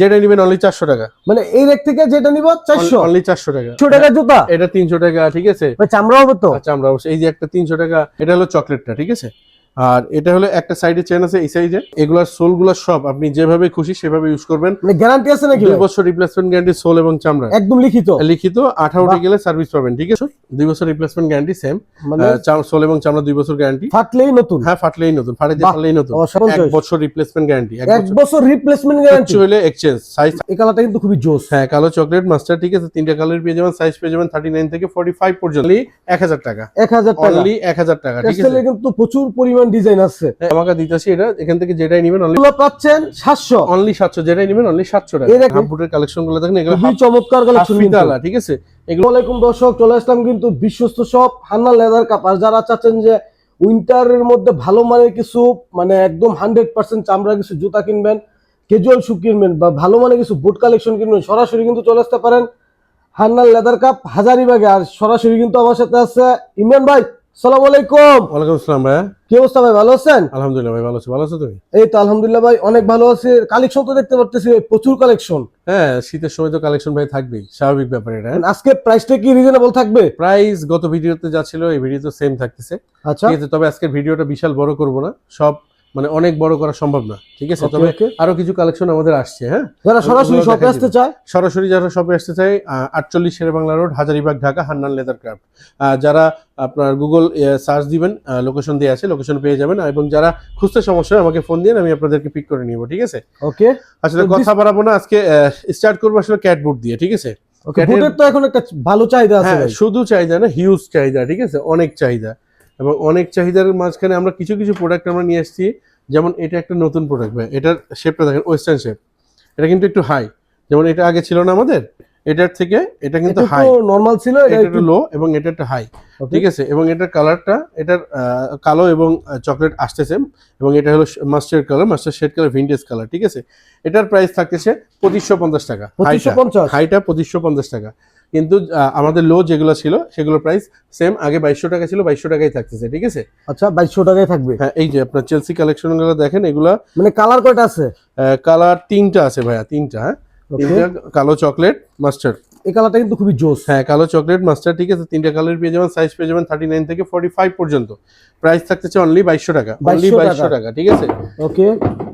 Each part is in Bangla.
যেটা নিবেন অনলি চারশো টাকা। মানে এই রেট থেকে যেটা নিব চারশো। অনলি চারশো টাকা। চারশো টাকা জুতা? এটা তিনশো টাকা ঠিক আছে? চামড়া হবে তো। চামড়া অবশ্যই এই যে একটা তিনশো টাকা এটা হলো চকলেটটা ঠিক আছে? আর এটা হলো একটা সাইডে চেন আছে এই সাইডে এগুলার সোলগুলা সব আপনি যেভাবে খুশি সেভাবে ইউজ করবেন। মানে গ্যারান্টি আছে নাকি দুই বছর রিপ্লেসমেন্ট গ্যারান্টি সোল এবং চামড়া। একদম লিখিত? লিখিত। আঠারোটি বাহ। গেলে সার্ভিস পাবেন ঠিক আছে? দুই বছর রিপ্লেসমেন্ট গ্যারান্টি সেম মানে সোল এবং চামড়া দুই বছর গ্যারান্টি ফাটলেই নতুন। হ্যাঁ ফাটলেই নতুন। ফাটে যে ফাটলেই নতুন। এক বছর রিপ্লেসমেন্ট গ্যারান্টি এক বছর। রিপ্লেসমেন্ট গ্যারান্টি হলে এক্সচেঞ্জ সাইজ এই কালারটা কিন্তু খুবই জোস। হ্যাঁ কালো চকলেট মাস্টার ঠিক আছে? তিনটা কালার পেয়ে যাবেন সাইজ পেয়ে যাবেন থার্টি নাইন থেকে ফর্টি ফাইভ পর্যন্ত এক হাজার টাকা। এক হাজার টাকা। অনলি এক হাজার টাকা ঠিক আছে? কিন্তু প্রচুর পরিমাণ ডিজাইন আছে। আমাকে দিতেছি এটা এখান থেকে যেটাই নেবেন অনলি পাচ্ছেন সাতশো। অনলি সাতশো যেটাই নেবেন অনলি সাতশো টাকা। এই দেখেন। হাফ বুটের কালেকশনগুলো দেখেন এগুলো খুবই চমৎকার কালেকশন ঠিক আছে? এগুলো আসসালামাইকুম দর্শক চলে আসলাম কিন্তু বিশ্বস্ত সব হান্না লেদার কাপ আর যারা চাচ্ছেন যে উইন্টারের মধ্যে ভালো মানের কিছু মানে একদম হান্ড্রেড পার্সেন্ট চামড়া কিছু জুতা কিনবেন ক্যাজুয়াল শু কিনবেন বা ভালো মানের কিছু বুট কালেকশন কিনবেন সরাসরি কিন্তু চলে আসতে পারেন হান্নার লেদার কাপ হাজারিবাগে। আর সরাসরি কিন্তু আমার সাথে আছে ইমরান ভাই। সালাম আলাইকুম। ওয়ালাইকুম আসসালাম ভাই কি অবস্থা ভাই ভালো আছেন? আলহামদুলিল্লাহ ভাই ভালো আছি। ভালো আছো তুমি? এই তো আলহামদুলিল্লাহ ভাই অনেক ভালো আছি। কালেকশন তো দেখতে পারতেছি প্রচুর কালেকশন। হ্যাঁ শীতের সময় তো কালেকশন ভাই থাকবেই স্বাভাবিক ব্যাপার এটা? আজকে প্রাইসটা কি রিজনেবল থাকবে? প্রাইস গত ভিডিওতে যা ছিল এই ভিডিও তো সেম থাকতেছে। আচ্ছা। ঠিক আছে তবে আজকের ভিডিওটা বিশাল বড় করব না। সব মানে অনেক বড় করা সম্ভব না ঠিক আছে? তবে আরও কিছু কালেকশন আমাদের আসছে হ্যাঁ? যারা সরাসরি শপে আসতে চায়? সরাসরি যারা শপে আসতে চাই আটচল্লিশ Shere Bangla road Hazaribagh Dhaka Hannan leather craft যারা আপনার গুগল সার্চ দিবেন লোকেশন দিয়ে আছে লোকেশন পেয়ে যাবেন। এবং যারা খুঁজতে সমস্যা হয় আমাকে ফোন দিন আমি আপনাদেরকে পিক করে নিব ঠিক আছে? ওকে আসলে কথা বাড়াবো না আজকে স্টার্ট করব আসলে ক্যাট বুট দিয়ে ঠিক আছে? ওকে Cat বুটের তো এখন একটা ভালো চাহিদা আছে হ্যাঁ শুধু চাহিদা না হিউজ চাহিদা ঠিক আছে? অনেক চাহিদা। এবং অনেক চাহিদার মাঝখানে আমরা কিছু কিছু প্রোডাক্ট আমরা নিয়ে এসেছি যেমন এটা একটা নতুন প্রোডাক্ট ভাই এটার শেপটা দেখেন ওয়েস্টার্ন শেপ এটা কিন্তু একটু হাই যেমন এটা আগে ছিল না আমাদের এটার থেকে এটা কিন্তু হাই নরমাল ছিল এটা একটু লো এবং এটা একটা হাই ঠিক আছে? এবং এটার কালারটা এটার কালো এবং চকলেট আসতেছে এবং এটা হলো master colour master shade colour vintage colour ঠিক আছে? এটার প্রাইস থাকতেছে পঁচিশশো পঞ্চাশ টাকা। হাইটা পঁচিশশো পঞ্চাশ টাকা। কিন্তু আমাদের লো যেগুলো ছিল সেগুলো প্রাইস সেম আগে বাইশশো টাকা ছিল বাইশশো টাকাই থাকতেছে ঠিক আছে? আচ্ছা বাইশশো টাকাই থাকবে। হ্যাঁ এই যে আপনার চেলসি কালেকশনগুলো দেখেন এগুলা মানে কালার কয়টা আছে? কালার তিনটা আছে ভাইয়া তিনটা হ্যাঁ? কালো চকলেট মাস্টার্ড এই কালারটা কিন্তু খুবই জোস। হ্যাঁ কালো চকলেট মাস্টার ঠিক আছে? তিনটা কালার পেয়ে যাবেন সাইজ পেয়ে যাবেন থার্টি নাইন থেকে ফর্টি ফাইভ পর্যন্ত। প্রাইস থাকতেছে অনলি বাইশশো টাকা অনলি বাইশশো টাকা। টাকা ঠিক আছে? ওকে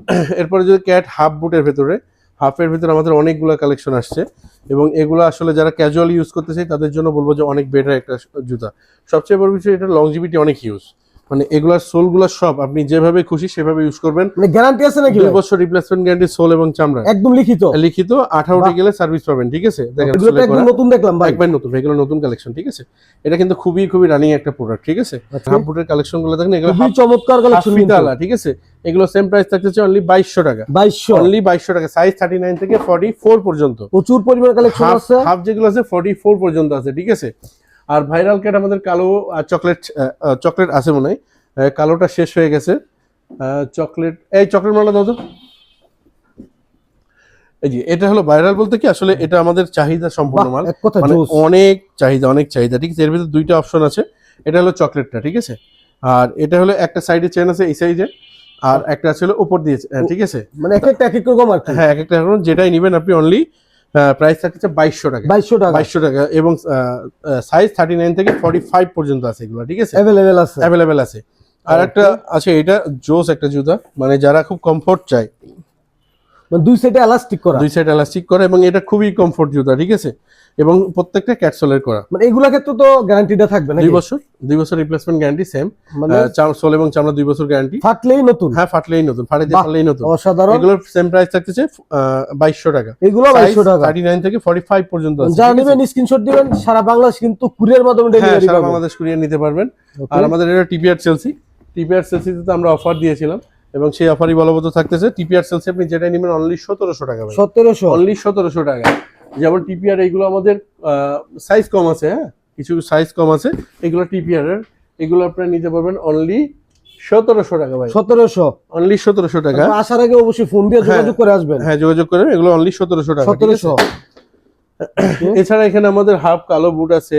এরপরে যদি ক্যাট হাফ বুটের ভেতরে হাফের ভিতরে আমাদের অনেকগুলো কালেকশন আসছে এবং এগুলো আসলে যারা ক্যাজুয়ালি ইউজ করতে চাই তাদের জন্য বলব যে অনেক বেটার একটা জুতা। সবচেয়ে বড় বিষয় এটা লংজিভিটি অনেক ইউজ মানে এগুলার সোলগুলো সব আপনি যেভাবে খুশি সেভাবে ইউজ করবেন। মানে গ্যারান্টি আছে নাকি দুই বছর রিপ্লেসমেন্ট গ্যারান্টি সোল এবং চামড়া একদম লিখিত? লিখিত আঠারোটি বাহ। গেলে সার্ভিস পাবেন ঠিক আছে? দেখেন এগুলো একদম নতুন দেখলাম ভাই। একবার নতুন এগুলো নতুন কালেকশন ঠিক আছে? এটা কিন্তু খুবই খুবই রানিং একটা প্রোডাক্ট ঠিক আছে? আচ্ছা। হাফ বুটের কালেকশনগুলো দেখেন এগুলো খুবই চমৎকার কালেকশন হাফিতালা ঠিক আছে? এগুলো সেম প্রাইস থাকতেছে অনলি বাইশশো টাকা। বাইশশো। অনলি বাইশশো টাকা সাইজ থার্টি নাইন থেকে ফর্টি ফোর পর্যন্ত। প্রচুর পরিমাণ কালেকশন আছে। হাফ যেগুলো আছে ফর্টি ফোর পর্যন্ত আছে ঠিক আছে? আর ভাইরাল ক্যাট আমাদের কালো চকলেট চকলেট আছে মনে হয়। কালোটা শেষ হয়ে গেছে। চকলেট এই চকলেট মালা দাও তো। এই যে এটা হলো ভাইরাল বলতে কি আসলে এটা আমাদের চাহিদা সম্পূর্ণ মাল। মানে অনেক চাহিদা অনেক চাহিদা ঠিক আছে? এর ভিতরে দুইটা অপশন আছে। এটা হলো চকলেটটা ঠিক আছে? আর এটা হলো একটা সাইডে চেন আছে এই সাইডে আর একটা আছে হলো উপর দিয়ে ঠিক আছে? মানে এক একটা এক এক রকম আর হ্যাঁ এক একটা যেটাই নেবেন আপনি অনলি প্রাইস থাকছে বাইশশো টাকা। বাইশশো টাকা। বাইশশো টাকা এবং সাইজ থার্টি নাইন থেকে ফর্টি ফাইভ পর্যন্ত আছে এগুলো ঠিক আছে? অ্যাভেলেবেল আছে। অ্যাভেলেবেল আছে। আর একটা আছে এটা জোস একটা জুতা মানে যারা খুব কমফোর্ট চায় মানে দুই সাইডে এলাস্টিক করা। দুই সাইড এলাস্টিক করে এবং এটা খুবই কমফোর্ট জুতা ঠিক আছে? এবং প্রত্যেকটা ক্যাটসোলের করা। মানে এগুলা ক্ষেত্রে তো গ্যারান্টিটা থাকবে নাকি? দুই বছর দুই বছর রিপ্লেসমেন্ট গ্যারান্টি সেম মানে সোল এবং চামড়া দুই বছর গ্যারান্টি ফাটলেই নতুন? হ্যাঁ ফাটলেই নতুন ফাটে ফাটলেই নতুন। অসাধারণ। এগুলোর সেম প্রাইস থাকতেছে বাইশশো টাকা। এগুলো বাইশশো টাকা। থার্টি নাইন থেকে ফর্টি ফাইভ পর্যন্ত আছে আছে? নেবেন স্ক্রিনশট দিবেন সারা বাংলাদেশ কিন্তু কুরিয়ার মাধ্যমে হ্যাঁ ডেলিভারি সারা পাবেন। বাংলাদেশ কুরিয়ার নিতে পারবেন। আর আমাদের এটা টিপিআর সেলসি টিপিআর সেলসিতে তো আমরা অফার দিয়েছিলাম। এবং সেই অফারই বলবৎ থাকতেছে টিপিআর সেলসি আপনি যেটা নেবেন অনলি সতেরোশো টাকা সতেরোশো? অনলি সতেরোশো টাকা। যেমন টিপিআর এইগুলো আমাদের সাইজ কম আছে হ্যাঁ? কিছু সাইজ কম আছে এগুলো টিপিআর এর এগুলো আপনারা নিতে পারবেন অনলি সতেরোশো টাকা ভাই। সতেরোশো? অনলি সতেরোশো টাকা। আসার আগে অবশ্যই ফোন দিয়ে হ্যাঁ। যোগাযোগ করে আসবেন। হ্যাঁ যোগাযোগ করেন এগুলো অনলি সতেরোশো টাকা? সতেরোশো। এছাড়া এখানে আমাদের হাফ কালো বুট আছে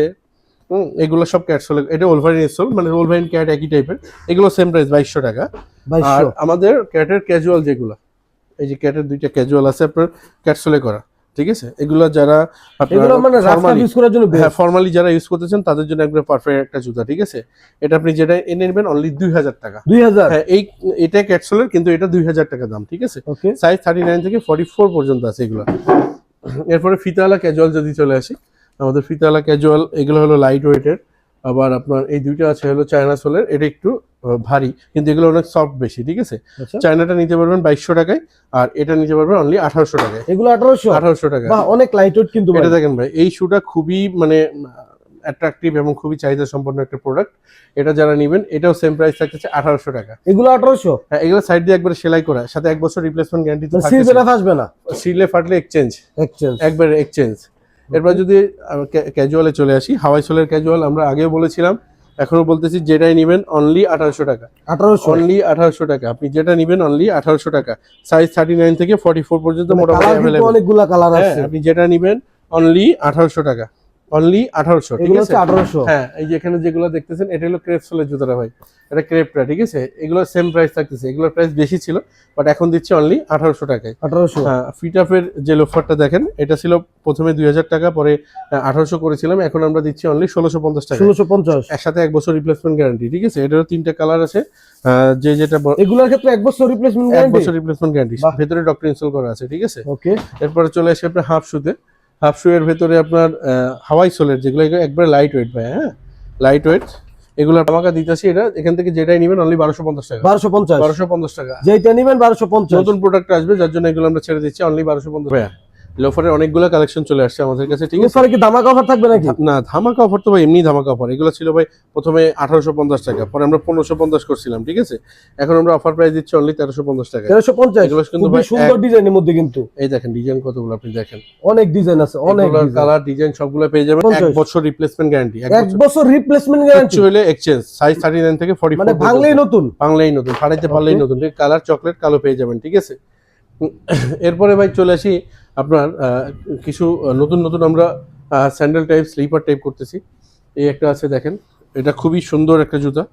এগুলো সব ক্যাট সোল এটা ওলভারিন সোল মানে ওলভারিন ক্যাট একই টাইপের এগুলো সেম প্রাইস বাইশশো টাকা। আর আমাদের ক্যাটের ক্যাজুয়াল যেগুলো এই যে ক্যাটের দুইটা ক্যাজুয়াল আছে আপনার ক্যাটসোলে করা ঠিক আছে? এগুলো যারা এগুলো মানে রাস্তা ফর্মালি ইউজ করার জন্য হ্যাঁ ফর্মালি যারা ইউজ করতেছেন তাদের জন্য একবার পারফেক্ট একটা জুতা ঠিক আছে? এটা আপনি যেটা এনে নেবেন অনলি দুই হাজার টাকা। দুই হাজার? হ্যাঁ এই এটা ক্যাটসোলের কিন্তু এটা দুই হাজার টাকা দাম ঠিক আছে? সাইজ থার্টি নাইন থেকে ফর্টি ফোর পর্যন্ত আছে এগুলো। এরপরে ফিতাওয়ালা ক্যাজুয়াল যদি চলে আসি আমাদের ফিতাওয়ালা ক্যাজুয়াল এগুলো হলো লাইট ওয়েটের আবার আপনার এই দুইটা আছে হলো চায়না সোলের এটা একটু ভারী কিন্তু এগুলো অনেক সফট বেশি ঠিক আছে? আচ্ছা। চায়নাটা নিতে পারবেন বাইশশো টাকায় আর এটা নিতে পারবেন অনলি আঠারোশো টাকায়। এগুলো আঠারোশো? আঠারোশো টাকা অনেক লাইট ওয়েট কিন্তু। এটা দেখেন ভাই এই শুটা খুবই মানে অ্যাট্রাকটিভ এবং খুবই চাহিদা সম্পন্ন একটা প্রোডাক্ট এটা যারা নেবেন এটাও সেম প্রাইস থাকতেছে আঠারোশো টাকা। এগুলো আঠারোশো? হ্যাঁ এগুলো সাইড দিয়ে একবার সেলাই করা সাথে এক বছর রিপ্লেসমেন্ট গ্যারান্টি সিলে ফাটলে এক্সচেঞ্জ এক্সচেঞ্জ একবার এক্সচেঞ্জ এরপর যদি ক্যাজুয়ালে চলে আসি হাওয়াই সোলের ক্যাজুয়াল আমরা আগেও বলেছিলাম এখনও বলতেছি যেটাই নেবেন অনলি আঠারোশো টাকা। আঠারোশো। অনলি আঠারোশো টাকা। আপনি যেটা নেবেন অনলি আঠারোশো টাকা। সাইজ থার্টি নাইন থেকে ফর্টি ফোর পর্যন্ত মোটামুটি অনেকগুলো অনেকগুলা কালার হ্যাঁ আছে। আপনি যেটা নেবেন অনলি আঠারোশো টাকা। অনলি আঠারোশো ঠিক এগুলো হচ্ছে আঠারোশো। হ্যাঁ এই যে এখানে যেগুলো দেখতেছেন এটা হলো ক্রেপ সোলের জুতাটা ভাই। এটা ক্রেপটা ঠিক আছে? এগুলো সেম প্রাইস থাকতেছে। এগুলোর প্রাইস বেশি ছিল বাট এখন দিচ্ছি অনলি আঠারোশো টাকায়। আঠারোশো। হ্যাঁ ফিটাফের যে লোফারটা দেখেন এটা ছিল প্রথমে দুই হাজার টাকা পরে আঠারোশো করেছিলাম এখন আমরা দিচ্ছি অনলি ষোলোশো পঞ্চাশ টাকা ষোলোশো পঞ্চাশ। একসাথে এক বছর রিপ্লেসমেন্ট গ্যারান্টি ঠিক আছে? এটারও তিনটা কালার আছে যে যেটা এগুলোর ক্ষেত্রে এক বছর রিপ্লেসমেন্ট এক বছর রিপ্লেসমেন্ট গ্যারান্টি ভেতরে ডক্টর ইনস্টল করা আছে ঠিক আছে? ওকে এরপরে চলে আসে আপনার হাফ শুতে হাফ শুয়ের ভেতরে আপনার হাওয়াই সোলের যেগুলো একবারে লাইট ওয়েট ভাই হ্যাঁ? লাইট ওয়েট এগুলো আমাকে দিতেছি এটা এখান থেকে যেটাই নেবেন অনলি বারোশো পঞ্চাশ টাকা। বারোশো পঞ্চাশ। বারোশো পঞ্চাশ টাকা। যেটা নেবেন বারোশো পঞ্চাশ। নতুন প্রোডাক্ট আসবে যার জন্য এগুলো আমরা ছেড়ে দিচ্ছি অনলি বারোশো পঞ্চাশ। লোফারের অনেকগুলো কালেকশন চলে আসছে আমাদের কাছে ঠিক আছে? কি দামা কভার থাকবে নাকি? না ধামাকা অফার তো ভাই এমনি ধামাকা অফার এগুলো ছিল ভাই প্রথমে আঠারোশো পঞ্চাশ টাকা পরে আমরা পনেরোশো পঞ্চাশ করছিলাম ঠিক আছে? এখন আমরা অফার প্রাইস দিচ্ছি অনলি তেরোশো পঞ্চাশ টাকা তেরোশো পঞ্চাশ? কিন্তু ভাই সুন্দর ডিজাইনের মধ্যে কিন্তু। এই দেখেন ডিজাইন কতগুলো আপনি দেখেন। অনেক ডিজাইন আছে অনেক কালার ডিজাইন সবগুলো পেয়ে যাবেন। এক বছর রিপ্লেসমেন্ট গ্যারান্টি এক বছর। রিপ্লেসমেন্ট গ্যারান্টি হলে এক্সচেঞ্জ সাইজ থার্টি নাইন থেকে ফর্টি মানে ভাঙলেই নতুন। বাংলায় নতুন ফাটাইতে পারলেই. নতুন কালার চকলেট কালো পেয়ে যাবেন ঠিক আছে? এরপরে ভাই চলে আসি আপনার কিছু নতুন নতুন আমরা স্যান্ডেল টাইপ স্লিপার টাইপ করতেছি। এই একটা আছে দেখেন। এটা খুবই সুন্দর একটা জুতা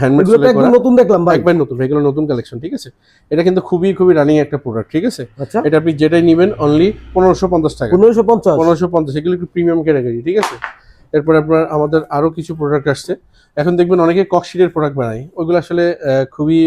হ্যান্ডমেড করা। নতুন দেখলাম ভাই। একবার নতুন এগুলো নতুন কালেকশন ঠিক আছে? এটা কিন্তু খুবই খুবই রানিং একটা প্রোডাক্ট ঠিক আছে? আচ্ছা। এটা আপনি যেটাই নেবেন অনলি পনেরোশো পঞ্চাশ টাকা। পনেরোশো পঞ্চাশ। পনেরোশো পঞ্চাশ এগুলো একটু প্রিমিয়াম ক্যাটাগরি ঠিক আছে? এরপর আপনার আমাদের আরও কিছু প্রোডাক্ট আসছে। এখন দেখবেন অনেকে ককশিটের প্রোডাক্ট বানায়। ওইগুলো আসলে খুবই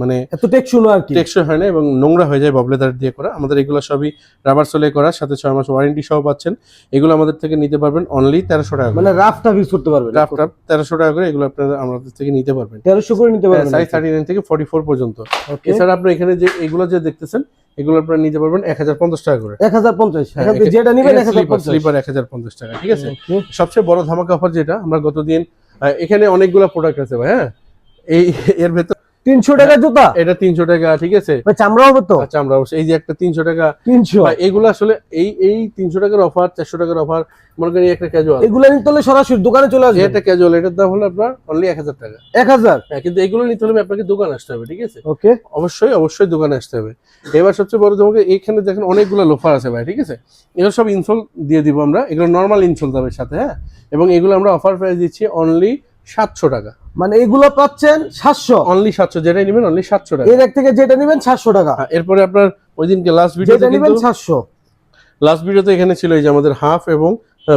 মানে এত টেকসই না আর কি। টেকসই হয় না এবং নোংরা হয়ে যায় ববলেদার দিয়ে করা। আমাদের এগুলো সবই রাবার সোলে করা সাথে ছয় মাস ওয়ারেন্টি সহ পাচ্ছেন। এগুলো আমাদের থেকে নিতে পারবেন অনলি তেরোশো টাকা মানে রাফটা ইউজ করতে পারবেন। রাফ টাফ তেরোশো টাকা করে এগুলো আপনারা আমাদের থেকে নিতে পারবেন। তেরোশো করে নিতে পারবেন সাইজ থার্টি নাইন থেকে ফর্টি ফোর পর্যন্ত। ওকে এছাড়া আপনার এখানে যে এগুলো যে দেখতেছেন এগুলো আপনারা নিতে পারবেন এক হাজার পঞ্চাশ টাকা করে। এক হাজার পঞ্চাশ। হ্যাঁ, যেটা নিবেন স্লিপার এক হাজার পঞ্চাশ। টাকা ঠিক আছে? সবচেয়ে বড় ধামাকা অফার যেটা আমরা গতদিন এখানে অনেকগুলো প্রোডাক্ট আছে ভাই হ্যাঁ? এই এর ভেতর তিনশো টাকা জুতা? এটা তিনশো টাকা ঠিক আছে? চামড়া হবে তো? আচ্ছা আমরা অবশ্যই এই যে একটা তিনশো টাকা। তিনশো। এগুলো আসলে এই এই তিনশো টাকার অফার চারশো টাকার অফার মনে করেন একটা ক্যাজুয়াল এগুলো নিতে হলে সরাসরি দোকানে চলে আসবে একটা ক্যাজুয়াল এটার দাম হলো আপনার অনলি এক হাজার টাকা। এক হাজার? হ্যাঁ কিন্তু এগুলো নিতে হলে আপনাকে দোকান আসতে হবে ঠিক আছে? ওকে। অবশ্যই অবশ্যই দোকানে আসতে হবে। এবার সবচেয়ে বড় তোমাকে এইখানে দেখেন অনেকগুলো লোফার আছে ভাই ঠিক আছে? এগুলো সব ইনসোল দিয়ে দিব আমরা। এগুলো নর্মাল ইনসোল দেবে সাথে হ্যাঁ? এবং এগুলো আমরা অফার প্রাইস দিচ্ছি অনলি সাতশো টাকা। মানে এগুলো পাচ্ছেন সাতশো। অনলি সাতশো যেটাই নেবেন অনলি সাতশো টাকা। এর এক থেকে যেটা নেবেন সাতশো টাকা। হ্যাঁ, এরপরে আপনার ওই দিনকে লাস্ট ভিডিওতে যেটা নিবেন সাতশো। লাস্ট ভিডিওতে এখানে ছিল এই যে আমাদের হাফ এবং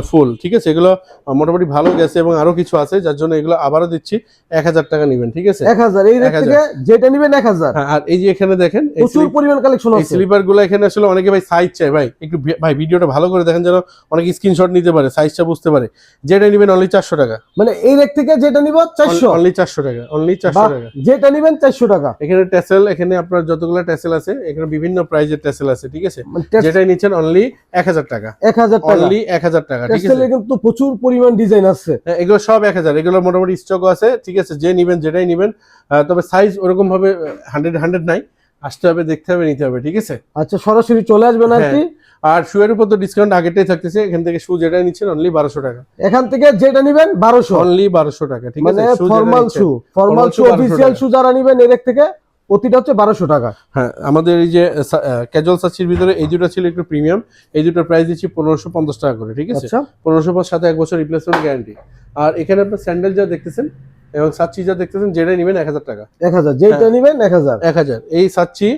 ফুল ঠিক আছে? এগুলো মোটামুটি ভালো গেছে এবং আরও কিছু আছে যার জন্য এগুলো আবারও দিচ্ছি। এক হাজার টাকা নিবেন ঠিক আছে? এক হাজার এই থেকে যেটা নিবেন এক হাজার। হ্যাঁ, আর এই যে এখানে দেখেন প্রচুর পরিমাণ কালেকশন আছে। স্লিপারগুলো এখানে আসলে অনেকে ভাই সাইজ চাই ভাই একটু ভাই ভিডিওটা ভালো করে দেখেন যেন অনেকে স্ক্রিনশট নিতে পারে সাইজটা বুঝতে পারে। যেটা নিবেন অনলি চারশো টাকা। মানে এই রেট থেকে যেটা নিব চারশো। অনলি চারশো টাকা অনলি চারশো টাকা। যেটা নিবেন চারশো টাকা। এখানে টেসেল এখানে আপনার যতগুলো টেসেল আছে এখানে বিভিন্ন প্রাইজের টেসেল আছে ঠিক আছে? মানে যেটাই নিচ্ছেন অনলি এক হাজার টাকা। এক হাজার টাকা। অনলি এক হাজার টাকা। ঠিক আছে? কিন্তু প্রচুর পরিমাণ ডিজাইন আছে। হ্যাঁ, এগুলো সব এক হাজার এগুলো মোটামুটি স্টক আছে ঠিক আছে? যে নিবেন যেটাই নিবেন। তবে সাইজ ওরকম ভাবে হান্ড্রেড হান্ড্রেড নাই। আসতে হবে দেখতে হবে নিতে হবে ঠিক আছে? আচ্ছা সরাসরি চলে আসবেন আর হ্যাঁ। কি আর শুয়ের উপর তো ডিসকাউন্ট আগেটাই থাকতেছে। এখান থেকে শু যেটা নিচ্ছেন অনলি বারোশো টাকা। এখান থেকে যেটা নিবেন বারোশো। অনলি বারোশো টাকা ঠিক আছে? Formal shoe formal shoe shoe 1200 official shoe যারা নিবেন এর থেকে প্রতিটা হচ্ছে বারোশো টাকা। হ্যাঁ আমাদের এই যে ক্যাজুয়াল সাচির ভিতরে এই দুটো ছিল একটু প্রিমিয়াম এই দুটোর প্রাইস দিচ্ছি পনেরোশো পঞ্চাশ টাকা করে ঠিক আছে? আচ্ছা। পনেরোশো পর সাথে এক বছর রিপ্লেসমেন্ট গ্যারান্টি আর এখানে আপনার স্যান্ডেল যা দেখতেছেন এবং সাচ্চি যা দেখতেছেন যেটাই নেবেন এক হাজার টাকা। এক হাজার। যেটা হ্যাঁ। নিবেন এক হাজার। এক হাজার। এই সাচ্চি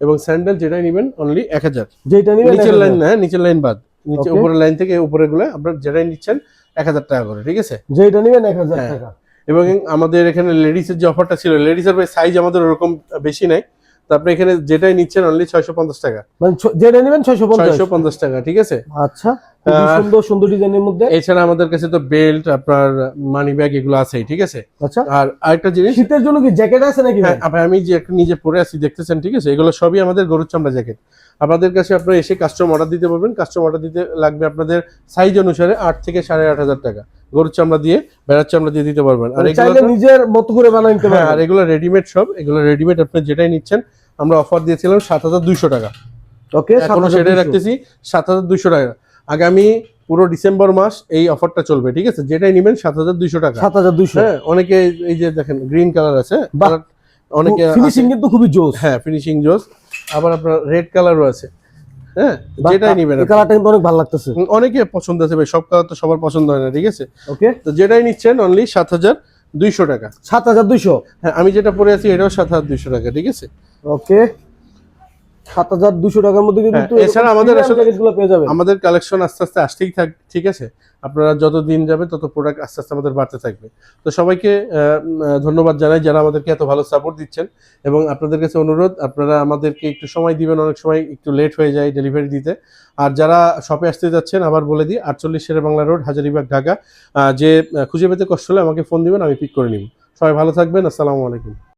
এবং স্যান্ডেল যেটাই নেবেন অনলি এক হাজার। যেটা নিবেন নিচের লাইন না হ্যাঁ, নিচের লাইন বাদ। নিচে উপরের লাইন থেকে উপরে গুলো আপনার যেটাই নিচ্ছেন এক হাজার টাকা করে ঠিক আছে? যেটা নিবেন এক হাজার হ্যাঁ। টাকা। এবং আমাদের এখানে লেডিসের যে অফারটা ছিল লেডিসের সাইজ আমাদের ওরকম বেশি নাই। তো আপনি এখানে যেটাই নিচ্ছেন অনলি ছয়শো পঞ্চাশ টাকা। মানে যেটা নিবেন ছয়শো ছয়শো পঞ্চাশ টাকা ঠিক আছে? আচ্ছা সুন্দর সুন্দর ডিজাইনের মধ্যে। এছাড়া আমাদের কাছে তো বেল্ট আপনার মানি ব্যাগ এগুলো আছেই ঠিক আছে? আচ্ছা। আর আরেকটা জিনিস শীতের জন্য কি জ্যাকেট আছে নাকি ভাই? হ্যাঁ আমি যে একটা নিজে পরে আছি দেখতেছেন ঠিক আছে? এগুলো সবই আমাদের গরুর চামড়া জ্যাকেট আপনাদের কাছে আপনারা এসে কাস্টম অর্ডার দিতে পারবেন কাস্টম অর্ডার দিতে লাগবে আপনাদের সাইজ অনুসারে আট থেকে সাড়ে আট হাজার টাকা। গরুর চামড়া দিয়ে বেড়ার চামড়া দিয়ে দিতে পারবেন। আর মানে এগুলো নিজের মতো করে বানাই নিতে হ্যাঁ আর পারবেন এগুলো রেডিমেড সব। এগুলো রেডিমেড আপনি যেটাই নিচ্ছেন আমরা অফার দিয়েছিলাম সাত হাজার দুইশো টাকা। ওকে এখনও সেটাই রাখতেছি সাত হাজার দুইশো টাকা। আগামী পুরো ডিসেম্বর মাস এই অফারটা চলবে ঠিক আছে? যেটাই নেবেন সাত হাজার দুইশো টাকা। সাত হাজার দুইশো। হ্যাঁ অনেকে এই যে দেখেন গ্রিন কালার আছে অনেকে ফিনিশিং কিন্তু খুবই জোস। হ্যাঁ ফিনিশিং জোস। আবার আপনার রেড কালারও আছে। হ্যাঁ যেটাই নিবেন কালারটা কিন্তু অনেক ভালো লাগতেছে। অনেকে পছন্দ আছে ভাই সব কালার তো সবার পছন্দ হয় না ঠিক আছে? ওকে তো যেটাই নিচ্ছেন অনলি সাত হাজার দুইশো টাকা। সাত হাজার দুইশো? হ্যাঁ আমি যেটা পরে আছি এটাও সাত হাজার দুইশো টাকা ঠিক আছে? ওকে সাত হাজার দুশো টাকার মধ্যে কিন্তু হ্যাঁ, এছাড়া আমাদের আসলে- গুলো পেয়ে যাবেন। আমাদের কালেকশন আস্তে আস্তে আসতেই থাক ঠিক আছে? আপনারা যত দিন যাবে তত প্রোডাক্ট আস্তে আস্তে আমাদের বাড়তে থাকবে। তো সবাইকে ধন্যবাদ জানাই যারা আমাদেরকে এত ভালো সাপোর্ট দিচ্ছেন। এবং আপনাদের কাছে অনুরোধ আপনারা আমাদেরকে একটু সময় দিবেন অনেক সময় একটু লেট হয়ে যায় ডেলিভারি দিতে। আর যারা শপে আসতে যাচ্ছেন আবার বলে দিই আটচল্লিশ শেরে বাংলা রোড হাজারিবাগ ঢাকা। আহ, যে খুঁজে পেতে কষ্ট হলে আমাকে ফোন দিবেন আমি পিক করে নিব। সবাই ভালো থাকবেন আসসালামু আলাইকুম।